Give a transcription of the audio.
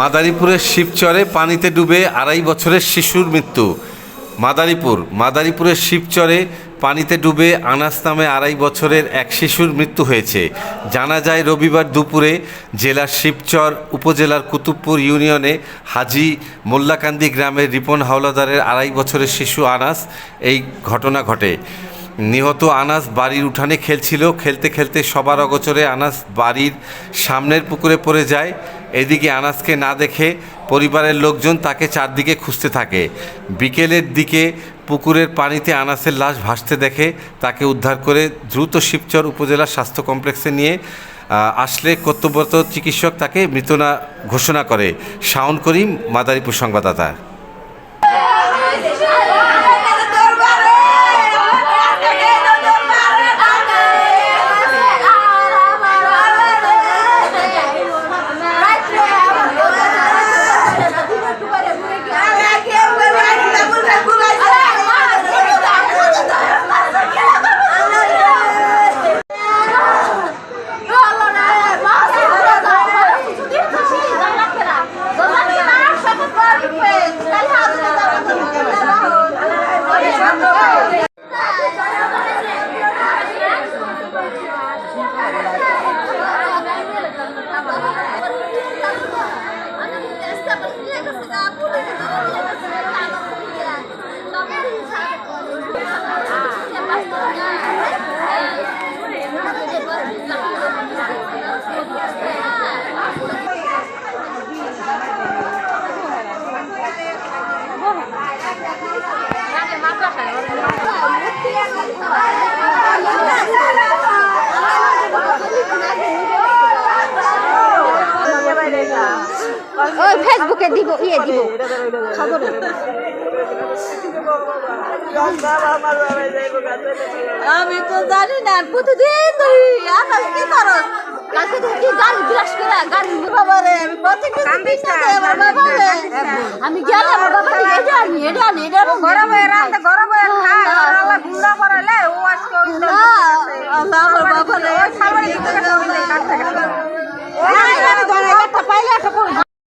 মাদারীপুরের শিবচরে পানিতে ডুবে আড়াই বছরের শিশুর মৃত্যু। মাদারীপুর, মাদারীপুরের শিবচরে পানিতে ডুবে আনাস নামে আড়াই বছরের এক শিশুর মৃত্যু হয়েছে। জানা যায় রবিবার দুপুরে জেলার শিবচর উপজেলার কুতুবপুর ইউনিয়নে হাজি মোল্লাকান্দি গ্রামের রিপন হাওলাদারের আড়াই বছরের শিশু আনাস এই ঘটনা ঘটে। নিহত আনাস বাড়ির উঠানে খেলছিল, খেলতে খেলতে সবার অগোচরে আনাস বাড়ির সামনের পুকুরে পড়ে যায়। এদিকে আনাসকে না দেখে পরিবারের লোকজন তাকে চারদিকে খুঁজতে থাকে। বিকেলের দিকে পুকুরের পানিতে আনাসের লাশ ভাসতে দেখে তাকে উদ্ধার করে দ্রুত শিবচর উপজেলা স্বাস্থ্য কমপ্লেক্সে নিয়ে আসলে কর্তব্যরত চিকিৎসক তাকে মৃতনা ঘোষণা করে। শাওন করিম, মাদারীপুর সংবাদদাতা। Obrigado, ওই ফেসবুকে দিব ইয়ে দিব। খবরে আমি তো জানি না প্রতিদিন ধরি আকাশ কি করো? কালকে তো কি গাড়ি বিরাস করে গাড়ি বাবা আমি পথে কিছু দিতে আমার বাবা রে আমি গেলে বাবা এটা আনি এটা আনি এটা গরম হয়ে রাতে গরম